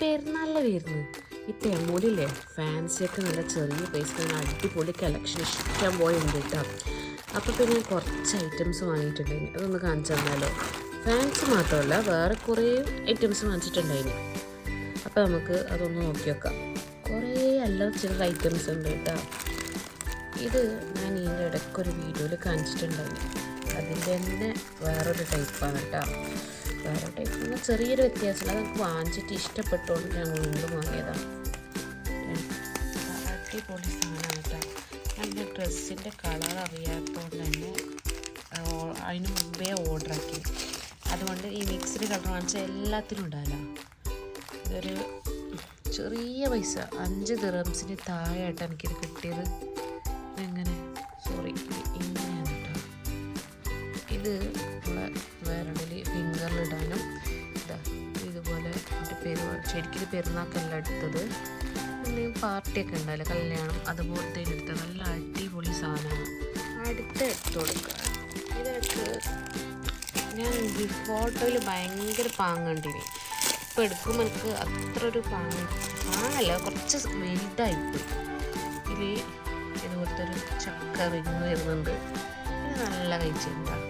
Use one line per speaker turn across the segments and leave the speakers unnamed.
പെരുന്നാളിലെ വരുന്നു ഈ തെമ്മൂലില്ലേ ഫാൻസിയൊക്കെ നല്ല ചെറിയ പൈസ അടിപൊളി കളക്ഷൻ ഇഷ്ടം പോലെ ഉണ്ട് കേട്ടോ. അപ്പോൾ പിന്നെ കുറച്ച് ഐറ്റംസ് വാങ്ങിയിട്ടുണ്ടായിന്. അതൊന്ന് കാണിച്ചു തന്നാലോ? ഫാൻസി മാത്രമല്ല വേറെ കുറേ ഐറ്റംസ് വാങ്ങിച്ചിട്ടുണ്ടായിന്. അപ്പോൾ നമുക്ക് അതൊന്ന് നോക്കി വെക്കാം. കുറേ അല്ലറ ചില്ലറ ഐറ്റംസ് ഉണ്ട് കേട്ടോ. ഇത് ഞാൻ ഇതിന്റെ ഇടയ്ക്കൊരു വീഡിയോയിൽ കാണിച്ചിട്ടുണ്ടായിന്. അതിന്റെ തന്നെ വേറൊരു ടൈപ്പാണ് കേട്ടോ വേറെ ടൈപ്പ് ചെറിയൊരു വ്യത്യാസമില്ല അത് നമുക്ക് വാങ്ങിച്ചിട്ട് ഇഷ്ടപ്പെട്ടുകൊണ്ട് ഞങ്ങൾ വീണ്ടും വാങ്ങിയതാണ് അടിപൊളി സാധനമാണ് കേട്ടോ അതിന്റെ ഡ്രസ്സിന്റെ കളർ അറിയാത്തതുകൊണ്ട് തന്നെ അതിന് മുമ്പേ ഓർഡർ ആക്കി. അതുകൊണ്ട് ഈ മിക്സ്ഡ് കളർ വാങ്ങിച്ചാൽ എല്ലാത്തിനും ഉണ്ടാവില്ല. ഇതൊരു ചെറിയ പൈസ. അഞ്ച് ദിറംസിന് താഴെയായിട്ട് എനിക്കിത് കിട്ടിയത്. എങ്ങനെ ഇത് നമ്മളെ വിരളിൽ ഫിംഗറിലിടാനും ഇതാ ഇതുപോലെ പേര് ശരിക്കും പെരുന്നാക്കല്ല എടുത്തത്. എന്തെങ്കിലും പാർട്ടിയൊക്കെ ഉണ്ടല്ലോ കല്യാണം അതുപോലത്തെ എടുത്ത നല്ല അടിപൊളി സാധനമാണ് അടുത്ത് എടുത്ത് കൊടുക്കുക ഇതെടുത്ത് ഞാൻ ഫോട്ടോയിൽ ഭയങ്കര പാങ്ങണ്ടിനി ഇപ്പം എടുക്കുമ്പോൾ എനിക്ക് അത്ര ഒരു പാങ്ങ് പാങ്ങല്ല കുറച്ച് വലുതായിപ്പോയി ഇതിൽ ഇതുപോലത്തെ ഒരു ചക്ക റിങ് വരുന്നുണ്ട്. ഇത് നല്ല കഴിച്ചിട്ടുണ്ടാവും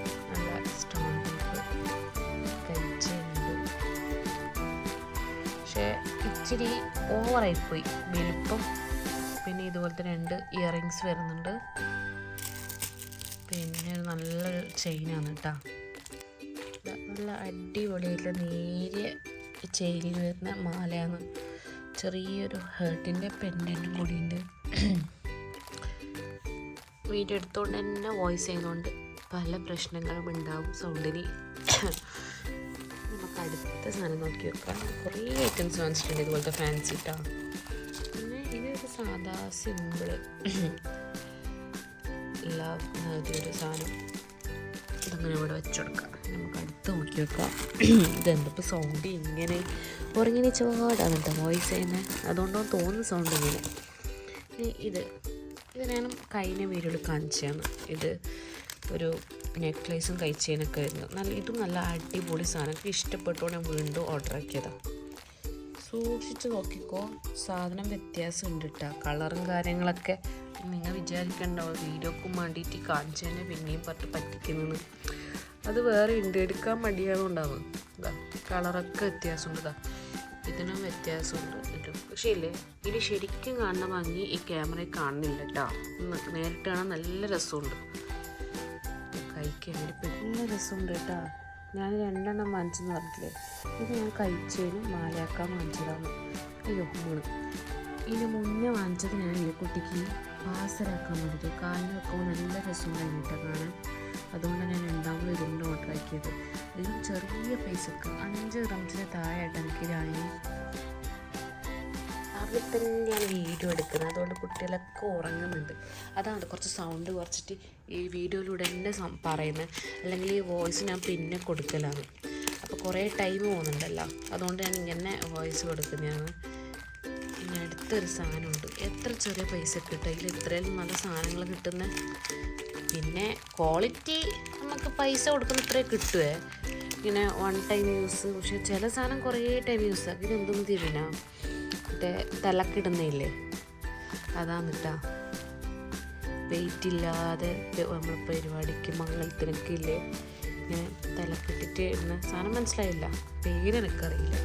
ഇച്ചിരി ഓവറായിപ്പോയി. വലുപ്പം. പിന്നെ ഇതുപോലത്തെ രണ്ട് ഇയറിങ്സ് വരുന്നുണ്ട്. പിന്നെ ഒരു നല്ല ചെയിനാണ് കേട്ടോ നല്ല അടിപൊളിയായിട്ടുള്ള നേരിയ ചെയിനിൽ വരുന്ന മാലയാണ്. ചെറിയൊരു ഹേർട്ടിന്റെ പെൻഡന്റും കൂടിയുണ്ട്. വീഡിയോ എടുത്തുകൊണ്ട് തന്നെ വോയിസ് ചെയ്യുന്നതുകൊണ്ട് പല പ്രശ്നങ്ങളും ഉണ്ടാവും സൗണ്ടിന്. അടുത്ത സാധനം നോക്കി വെക്കാം കുറേ ഐറ്റംസ് വാങ്ങിച്ചിട്ടുണ്ട് ഇതുപോലത്തെ ഫാൻസി കേട്ടോ പിന്നെ ഇതൊരു സാധാ സിമ്പിൾ ലവ് എന്നൊരു സാധനം. ഇതങ്ങനെ ഇവിടെ വെച്ചെടുക്കാം നമുക്ക് അടുത്ത് നോക്കി വെക്കാം ഇതെന്തപ്പോൾ സൗണ്ട് ഇങ്ങനെ ഉറങ്ങിനെ ചോടാണ് കേട്ടോ വോയിസ് ചെയ്യുന്നത് അതുകൊണ്ടോ തോന്നുന്ന സൗണ്ട് ഇങ്ങനെ. ഇത് ഇത് ഞാൻ കൈനെ വീഡിയോയിൽ കാണിച്ചതാണ്. ഇത് ഒരു നെക്ലേസും കഴിച്ചതിനൊക്കെ ആയിരുന്നു. നല്ല ഇതും നല്ല അടിപൊളി സാധനം. എനിക്ക് ഇഷ്ടപ്പെട്ടോ ഞാൻ വീണ്ടും ഓർഡർ ആക്കിയതാ. സൂക്ഷിച്ച് നോക്കിക്കോ. സാധനം വ്യത്യാസം ഉണ്ട് കേട്ടോ കളറും കാര്യങ്ങളൊക്കെ നിങ്ങൾ വിചാരിക്കണ്ടോ. വീഡിയോക്കും വേണ്ടിയിട്ട് കാണിച്ചു തന്നെ പിന്നെയും പറഞ്ഞ് പറ്റിക്കുന്നത് അത് വേറെ ഉണ്ട്. എടുക്കാൻ ഇതാ കളറൊക്കെ വ്യത്യാസമുണ്ട്. ഇതാ ഇതിനും വ്യത്യാസമുണ്ട്. പക്ഷേ ഇല്ലേ ഇത് ശരിക്കും കാണുന്ന ഭംഗി ഈ ക്യാമറയിൽ കാണുന്നില്ല കേട്ടോ. നേരിട്ട് കാണാൻ നല്ല രസമുണ്ട്. കഴിക്കാൻ ഇപ്പം നല്ല രസമുണ്ട് കേട്ടോ. ഞാൻ രണ്ടെണ്ണം വാങ്ങിച്ചെന്ന് പറഞ്ഞില്ലേ ഇത് ഞാൻ കഴിച്ചതിന് മാലയാക്കാൻ വാങ്ങിച്ചതാണ്. അയ്യോ മൂന്ന് ഇതിന് മുന്നേ വാങ്ങിച്ചത് ഞാൻ ഈ കുട്ടിക്ക് പാസരാക്കാൻ വേണ്ടിയിട്ട് കാലിന് വെക്കുമ്പോൾ നല്ല രസമുണ്ടായിരുന്നു കേട്ടോ കാണാൻ. അതുകൊണ്ടാണ് ഞാൻ രണ്ടാമത് ഇതുകൊണ്ട് ഓർഡർ ആക്കിയത്. ഇതിലും ചെറിയ പൈസക്ക് അഞ്ച് റംസിന് താഴെയായിട്ട് എനിക്ക് രാണി അവിടെ തന്നെയാണ് വീഡിയോ എടുക്കുന്നത്. അതുകൊണ്ട് കുട്ടികളൊക്കെ ഉറങ്ങുന്നുണ്ട്. അതാണ് കുറച്ച് സൗണ്ട് കുറച്ചിട്ട് ഈ വീഡിയോയിലൂടെ തന്നെ പറയുന്നത് അല്ലെങ്കിൽ ഈ വോയിസ് ഞാൻ പിന്നെ കൊടുക്കലാണ്. അപ്പോൾ കുറേ ടൈം പോകുന്നുണ്ടല്ലോ. അതുകൊണ്ട് ഞാൻ ഇങ്ങനെ വോയിസ് കൊടുക്കുന്നതാണ്. പിന്നെ അടുത്തൊരു സാധനമുണ്ട്. എത്ര ചെറിയ പൈസ കിട്ടും? ഇത്രയും നല്ല സാധനങ്ങൾ കിട്ടുന്ന? പിന്നെ ക്വാളിറ്റി നമുക്ക് പൈസ കൊടുക്കുന്ന ഇത്രേ കിട്ടുമേ ഇങ്ങനെ വൺ ടൈം യൂസ് പക്ഷേ ചില സാധനം കുറേ ടൈം യൂസ് ആക്കി ഇത് എന്തൊന്നും തിരിഞ്ഞ മറ്റേ തിളക്കിടുന്നില്ലേ അതാണ് കേട്ടോ വെയിറ്റ് ഇല്ലാതെ നമ്മൾ പരിപാടിക്ക് മംഗളത്തിനൊക്കെ ഇല്ലേ ഇങ്ങനെ തലക്കിട്ടിട്ട് ഇടുന്ന സാധനം മനസ്സിലായില്ല. പേര് എനിക്കറിയില്ല.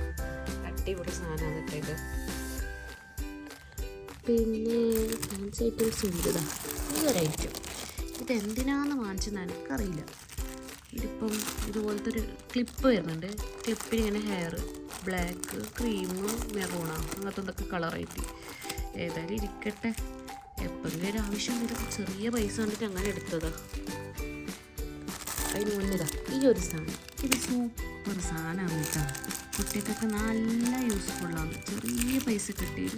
അടിപൊളി സാധനമാണ് കേട്ടോ ഇത്. പിന്നെ ഫാൻസി ഐറ്റംസ് ഉണ്ടാ ഇതാ. ഈ ഒരു ഐറ്റം ഇത് എന്തിനാന്ന് വാങ്ങിച്ചെന്ന് എനിക്കറിയില്ല. ഇതിപ്പം ഇതുപോലത്തെ ഒരു ക്ലിപ്പ് വരുന്നുണ്ട് ക്ലിപ്പിന് ഇങ്ങനെ ഹെയർ ബ്ലാക്ക് ക്രീം മെറൂണ അങ്ങനത്തെ എന്തൊക്കെ കളറായിട്ട് ഏതായാലും ഇരിക്കട്ടെ. എപ്പോഴെങ്കിലും ഒരു ആവശ്യം വരും ചെറിയ പൈസ കണ്ടിട്ട് അങ്ങനെ എടുത്തതാ. അതിന് മുന്നേതാ. ഈ ഒരു സാധനം. ഇത് സൂപ്പർ സാധനമാണ് കേട്ടോ. കുട്ടികൾക്കൊക്കെ നല്ല യൂസ്ഫുള്ളാണ് ചെറിയ പൈസ കിട്ടിയത്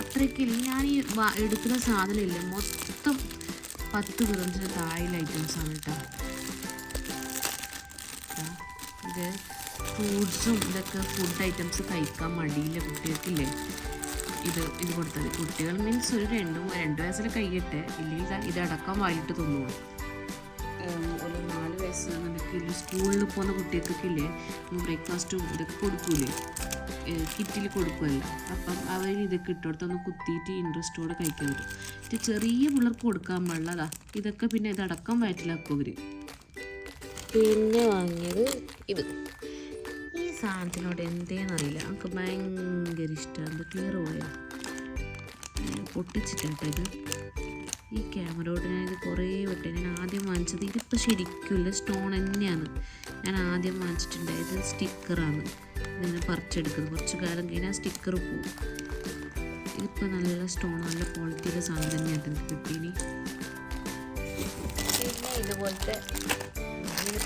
അത്രയ്ക്കില്ല ഞാൻ ഈ എടുക്കുന്ന സാധനമില്ല മൊത്തം പത്ത് ദിറംസിന് താഴെ ഐറ്റംസ് ആണ് കേട്ടോ. ഇത് ഫ്രൂട്ട്സും ഇതൊക്കെ ഫുഡ് ഐറ്റംസ് കഴിക്കാൻ മടിയില്ല കുട്ടികൾക്കില്ലേ? ഇത് ഇത് കൊടുത്താൽ കുട്ടികൾ മീൻസ് ഒരു രണ്ട് രണ്ട് വയസ്സിൽ കഴിയട്ടെ ഇല്ലെങ്കിൽ ഇതടക്കം വായിട്ട് തിന്നോളൂ. ഒരു നാല് വയസ്സ് നിനക്ക് സ്കൂളിൽ പോകുന്ന കുട്ടികൾക്കൊക്കെ ഇല്ലേ ബ്രേക്ക്ഫാസ്റ്റും ഇതൊക്കെ കൊടുക്കൂലേ? കിറ്റിൽ കൊടുക്കുമല്ല അപ്പം അവർ ഇതൊക്കെ ഇട്ടോടത്തൊന്ന് കുത്തിയിട്ട് ഇൻട്രസ്റ്റോടെ കഴിക്കാൻ പറ്റും ചെറിയ പിള്ളേർക്ക് കൊടുക്കാൻ പാടില്ലതാ. ഇതൊക്കെ പിന്നെ ഇതടക്കം വയറ്റിലാക്കും അവർ പിന്നെ വാങ്ങിയത് ഇത്. സാധനത്തിനോട് എന്തേന്നറിയില്ല. നമുക്ക് ഭയങ്കര ഇഷ്ടമാണ് ക്ലിയർ പോയാൽ പൊട്ടിച്ചിട്ടുണ്ട് ഇത്. ഈ ക്യാമറയോട് ഞാൻ ഇത് കുറേ വട്ടം. ഞാൻ ആദ്യം വാങ്ങിച്ചത് ഇതിപ്പോൾ ശരിക്കുമില്ല സ്റ്റോൺ തന്നെയാണ്. ഞാൻ ആദ്യം വാങ്ങിച്ചിട്ടുണ്ടായത് സ്റ്റിക്കറാണ് ഇതിനെ പറിച്ചെടുക്കുന്നത് കുറച്ച് കാലം കഴിഞ്ഞാൽ സ്റ്റിക്കർ പോവും. ഇതിപ്പോൾ നല്ല സ്റ്റോൺ നല്ല ക്വാളിറ്റിയുടെ സാധനം തന്നെയാണ് എനിക്ക് കിട്ടീനി. പിന്നെ ഇതുപോലത്തെ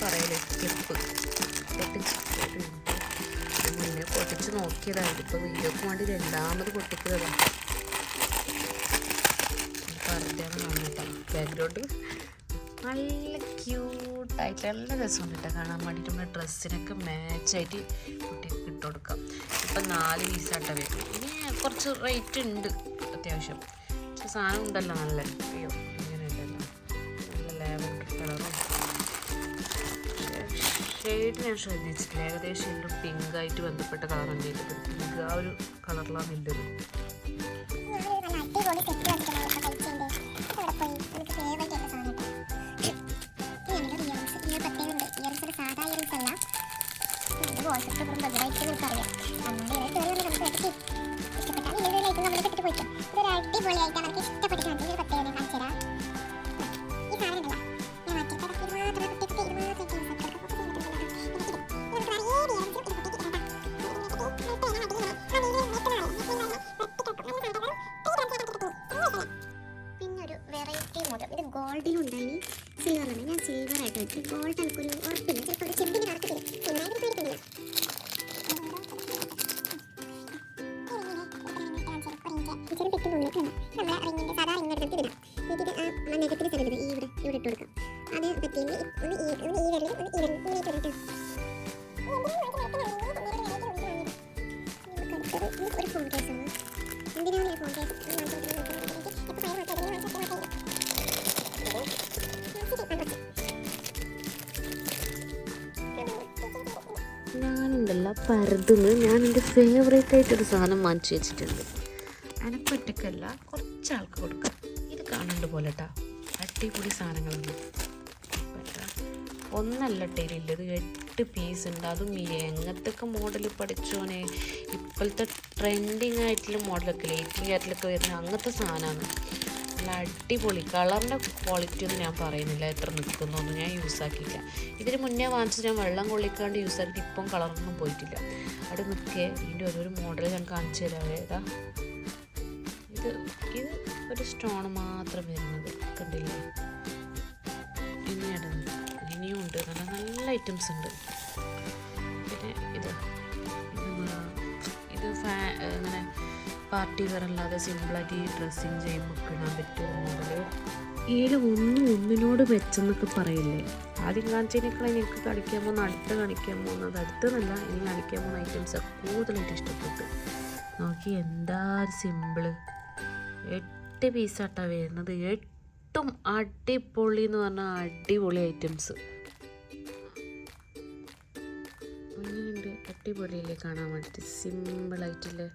പറയലേ ക്ലിപ്പ് പൊട്ടിച്ച്. മുന്നേ പൊട്ടിച്ച് നോക്കിയതായിരുന്നു ഇപ്പോൾ വീഡിയോക്ക് വേണ്ടി രണ്ടാമത് പൊട്ടിക്കുന്നതാണ് പറഞ്ഞാണ് ബാക്ക്ഗ്രൗണ്ട് നല്ല ക്യൂട്ടായിട്ട് നല്ല രസമുണ്ട് കേട്ടോ. കാണാൻ വേണ്ടിയിട്ട് നമ്മുടെ ഡ്രസ്സിനൊക്കെ മാച്ചായിട്ട് കുട്ടികൾക്ക് ഇട്ട് കൊടുക്കാം. ഇപ്പം നാല് പീസാട്ട വരും ഇനി കുറച്ച് റേറ്റ് ഉണ്ട് അത്യാവശ്യം. പക്ഷെ സാധനം ഉണ്ടല്ലോ നല്ല. അയ്യോ ഇങ്ങനെയല്ലല്ലോ. നല്ല ലാവൻഡർ കളറും ഷെയ്ഡ് ഞാൻ ശ്രദ്ധിച്ചിട്ടില്ല ഏകദേശം എന്റെ പിങ്കായിട്ട് ബന്ധപ്പെട്ട കളർ പിങ്ക് ആ ഒരു കളറിലാണ് ഉള്ളത്
സിൽവർ ആയിട്ട് വെച്ചു ഗോൾഡ് എനിക്കൊരു ഉറപ്പില്ല ചിലപ്പോൾ ഒരു ചെമ്പിന് നടക്കത്തില്ല. നന്നായിട്ട് പേടിക്കുന്നില്ല ഇച്ചിരി പെട്ടി മുന്നിട്ടുണ്ട് നമ്മളെ റിങ്ങിന്റെ സാധാ റിങ് എടുത്തിട്ട് ഇടാം എന്നിട്ട് ആ നഗത്തിന്റെ സ്ഥലത്ത് ഈ ഇവിടെ ഇട്ട് കൊടുക്കാം. അത് പറ്റിയെങ്കിൽ ഒന്ന് ഈ ഒന്ന് ഈ വിരലിൽ ഒന്ന് ഈ വിരലിൽ ഇങ്ങനെ ഇട്ട് കൊടുക്കാം. നമുക്കടുത്തത് ഒരു ഫോൺ കേസാണ് എന്തിനാണ് ഫോൺ കേസ്
പരതുന്ന്. ഞാൻ എന്റെ ഫേവറേറ്റ് ആയിട്ടൊരു സാധനം വാങ്ങിച്ചു വെച്ചിട്ടുണ്ട്. അനപ്പൊറ്റക്കല്ല കുറച്ച് ആൾക്ക് കൊടുക്കാം. ഇത് കാണുന്നുണ്ട് പോലെ കേട്ടോ അടിപൊളി സാധനങ്ങളുണ്ട്. ഒന്നല്ല ടേലുള്ളത് എട്ട് പീസ് ഉണ്ട്. അതും എങ്ങനത്തൊക്കെ മോഡൽ പഠിച്ചോനെ ഇപ്പോഴത്തെ ട്രെൻഡിങ് ആയിട്ടുള്ള മോഡലൊക്കെ ലേറ്റിംഗ് ആയിട്ടിലൊക്കെ വരുന്ന അങ്ങനത്തെ സാധനമാണ്. നല്ല അടിപൊളി. കളറിന്റെ ക്വാളിറ്റി ഒന്നും ഞാൻ പറയുന്നില്ല. എത്ര നിൽക്കുന്നൊന്നും ഞാൻ യൂസ് ഇതിന് മുന്നേ വാങ്ങിച്ച് ഞാൻ വെള്ളം കൊള്ളിക്കാണ്ട് യൂസ് ആക്കിയിട്ട് ഇപ്പം കളറൊന്നും പോയിട്ടില്ല. അവിടെ നിൽക്കേ. ഇതിന്റെ ഓരോരോ മോഡൽ ഞാൻ കാണിച്ചു തരാം. ഇത് ഇത് ഒരു സ്റ്റോൺ മാത്രം വരുന്നത്. കണ്ടില്ലേ? ഇനിയാണ് ഇനിയും ഉണ്ട്. നല്ല നല്ല ഐറ്റംസ് ഉണ്ട്. പാർട്ടി വെയർ അല്ലാതെ സിമ്പിളായിട്ട് ഈ ഡ്രസ്സിങ് ചെയ്യുമ്പോൾ ഇടാൻ പറ്റിയ മോഡൽ ഒന്നും ഒന്നിനോട് മെച്ചെന്നൊക്കെ പറയില്ലേ? ആദ്യം കാണിച്ചതിനേക്കാളും എനിക്ക് കാണിക്കാൻ പോകുന്ന അടുത്ത് കാണിക്കാൻ പോകുന്നത് അടുത്തെന്നല്ല ഇനി കാണിക്കാൻ പോകുന്ന ഐറ്റംസ് കൂടുതലായിട്ട് ഇഷ്ടപ്പെട്ടു. നോക്കി എന്താ സിമ്പിൾ എട്ട് പീസാട്ടാ വരുന്നത്. എട്ടും അടിപൊളി എന്ന് പറഞ്ഞാൽ അടിപൊളി ഐറ്റംസ് അങ്ങനെയുണ്ട് അടിപൊളിയല്ലേ കാണാൻ വേണ്ടിയിട്ട് സിമ്പിളായിട്ടില്ലേ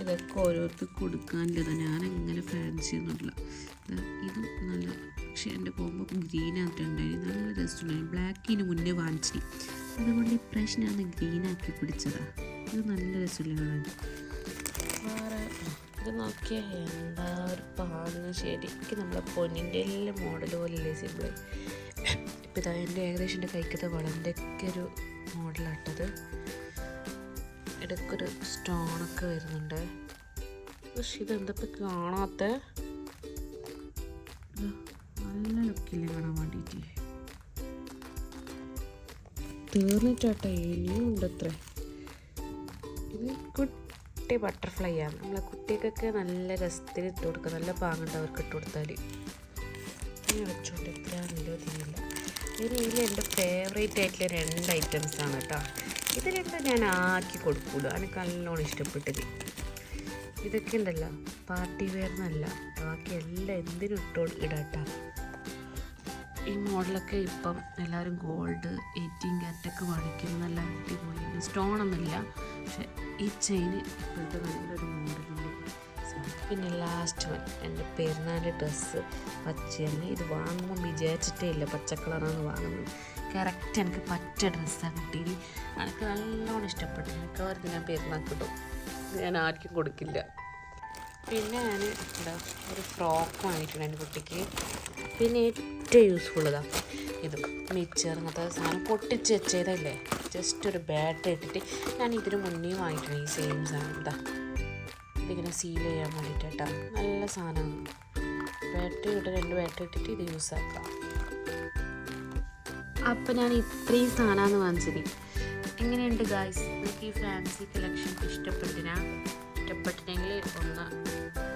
ഇതൊക്കെ ഓരോരുത്തർക്ക് കൊടുക്കാനുള്ളത്. ഞാൻ അങ്ങനെ ഫാൻസി ഒന്നുമില്ല ഇതും നല്ല പക്ഷേ എന്റെ പോകുമ്പോൾ ഗ്രീൻ ആയിട്ടുണ്ടായി നല്ല രസമുണ്ടായി ബ്ലാക്കിന് മുന്നേ വാങ്ങിച്ചു അതുകൊണ്ട് ഇപ്രാവശ്യം ഞാൻ ഗ്രീൻ ആക്കി പിടിച്ചതാ. ഇത് നല്ല രസമില്ല കാണാൻ വേറെ ഇത് നോക്കിയാൽ എന്താ ഒരു പാങ്ങ് ശരിക്കും നമ്മളെ പൊന്നിന്റെ എല്ലാം മോഡൽ പോലെയല്ലേ സിമ്പിൾ ഇപ്പം ഇതാ എന്റെ ഏകദേശം എന്റെ കൈക്കത്തെ വളന്റെ ഒക്കെ ഒരു മോഡലാട്ടത് ഇടയ്ക്കൊരു സ്റ്റോണൊക്കെ വരുന്നുണ്ട്. പക്ഷെ ഇതെന്തപ്പോൾ കാണാത്ത? നല്ല ലുക്കില്ലേ കാണാൻ വേണ്ടിയിട്ട് തീർന്നിട്ടാട്ടെ ഇനിയും ഉണ്ട് അത്രേ ഇത് കുട്ടി ബട്ടർഫ്ലൈ ആണ്. നമ്മളെ കുട്ടികൾക്കൊക്കെ നല്ല രസത്തിൽ ഇട്ട് കൊടുക്കുക നല്ല പാങ്ങുണ്ട് അവർക്ക് ഇട്ട് കൊടുത്താൽ ഇനി വെച്ചോണ്ട് എത്ര നിരോധിയില്ല ഇനി ഇതിൽ എന്റെ ഫേവറേറ്റ് ആയിട്ടുള്ള രണ്ട് ഐറ്റംസ് ആണ് കേട്ടോ ഇത് രണ്ടും ഞാൻ ആക്കി കൊടുക്കൂല? എനിക്ക് നല്ലോണം ഇഷ്ടപ്പെട്ടത്. ഇതൊക്കെ ഉണ്ടല്ലോ. പാർട്ടി വെയർ എന്നല്ല. ബാക്കി എല്ലാം എന്തിനും ഇട്ടോ ഇടാട്ടാ. ഈ മോഡലൊക്കെ ഇപ്പം എല്ലാവരും ഗോൾഡ് എയ്റ്റീൻ ക്യാരറ്റൊക്കെ വാങ്ങിക്കും നല്ല അടിപൊളി. സ്റ്റോണൊന്നുമില്ല പക്ഷെ ഈ ചെയിൻ ഇപ്പോഴത്തെ നല്ലൊരു മോഡലിന്റെ പിന്നെ ലാസ്റ്റ് വൺ എന്റെ പെരുന്നാളിന്റെ ഡ്രസ്സ് പച്ചയാണ്. ഇത് വാങ്ങുമ്പോൾ വിചാരിച്ചിട്ടേ ഇല്ല പച്ച കളറാണ് വാങ്ങുന്നത്. കറക്റ്റ് എനിക്ക് പറ്റ ഡ്രസ്സാണ് കിട്ടിയത്. എനിക്ക് നല്ലോണം ഇഷ്ടപ്പെട്ടു. എനിക്ക് അവർക്ക് ഞാൻ പെരുന്നാൾ കിട്ടും ഞാൻ ആർക്കും കൊടുക്കില്ല. പിന്നെ ഞാൻ എന്താ ഒരു ഫ്രോക്ക് വാങ്ങിയിട്ടുണ്ട് എന്റെ കുട്ടിക്ക്. പിന്നെ ഏറ്റവും യൂസ്ഫുൾ ഇതാ. ഇത് മിച്ചർ അങ്ങനത്തെ സാധനം പൊട്ടിച്ച് വെച്ചതല്ലേ? ജസ്റ്റ് ഒരു ബാറ്റ് ഇട്ടിട്ട് ഞാൻ ഇതിന് മുന്നേ വാങ്ങിയിട്ടുണ്ട് ഈ സെയിം സാധനം ഇതാ. ഇതിങ്ങനെ സീൽ ചെയ്യാൻ വേണ്ടിയിട്ട് കേട്ടോ നല്ല സാധനമാണ്. ബാറ്ററി ഇട്ട് രണ്ട് ബാറ്ററി ഇട്ടിട്ട് ഇത് യൂസ് ആക്കാം. അപ്പം ഞാൻ ഇത്രയും സാധനമാണ് വാങ്ങിച്ചത്. എങ്ങനെയുണ്ട് ഗായ്സ് നിങ്ങൾക്ക് ഈ ഫാൻസി കളക്ഷൻ ഇഷ്ടപ്പെട്ടിനാ? ഇഷ്ടപ്പെട്ടിനെങ്കിൽ ഒന്ന്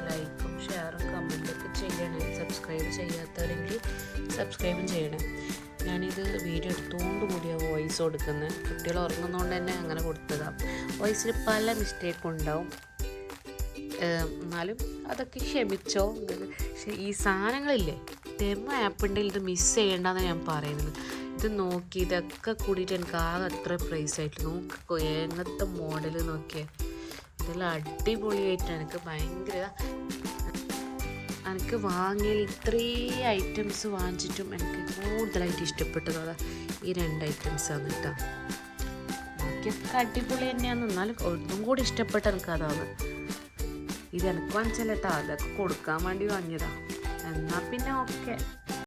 ലൈക്കും ഷെയറും കമന്റൊക്കെ ചെയ്യണേ. സബ്സ്ക്രൈബ് ചെയ്യാത്തവരെങ്കിൽ സബ്സ്ക്രൈബും ചെയ്യണേ. ഞാനിത് വീഡിയോ എടുത്തുകൊണ്ട് കൂടിയാണ് വോയിസ് കൊടുക്കുന്നത് കുട്ടികൾ ഉറങ്ങുന്നതുകൊണ്ട് തന്നെ അങ്ങനെ കൊടുത്തതാണ് വോയിസിൽ പല മിസ്റ്റേക്കും ഉണ്ടാവും. എന്നാലും അതൊക്കെ ക്ഷമിച്ചോ. പക്ഷേ ഈ സാധനങ്ങളില്ലേ ഡെമോ ആപ്പിന്റെ ഇത് മിസ് ചെയ്യേണ്ടെന്ന് ഞാൻ പറയുന്നത്. ഇത് നോക്കി ഇതൊക്കെ കൂടിയിട്ട് എനിക്ക് ആകെ അത്ര പ്രൈസ് ആയിട്ട് നോക്കിക്കോ എങ്ങനത്തെ മോഡൽ നോക്കിയേ. ഇതെല്ലാം അടിപൊളിയായിട്ട് എനിക്ക് ഭയങ്കര എനിക്ക് വാങ്ങിയതിൽ ഇത്രയും ഐറ്റംസ് വാങ്ങിച്ചിട്ടും എനിക്ക് കൂടുതലായിട്ട് ഇഷ്ടപ്പെട്ടതാണ് ഈ രണ്ട് ഐറ്റംസ് ആണ് കേട്ടോ. ബാക്കിയൊക്കെ അടിപൊളി തന്നെയാണ്. എന്നാലും ഒന്നും കൂടി ഇഷ്ടപ്പെട്ട എനിക്ക് അതാണ്. ഇത് എനിക്ക് വാങ്ങിച്ചല്ലേട്ടാ അതൊക്കെ കൊടുക്കാൻ വേണ്ടി വാങ്ങിയതാ. എന്നാൽ പിന്നെ ഓക്കെ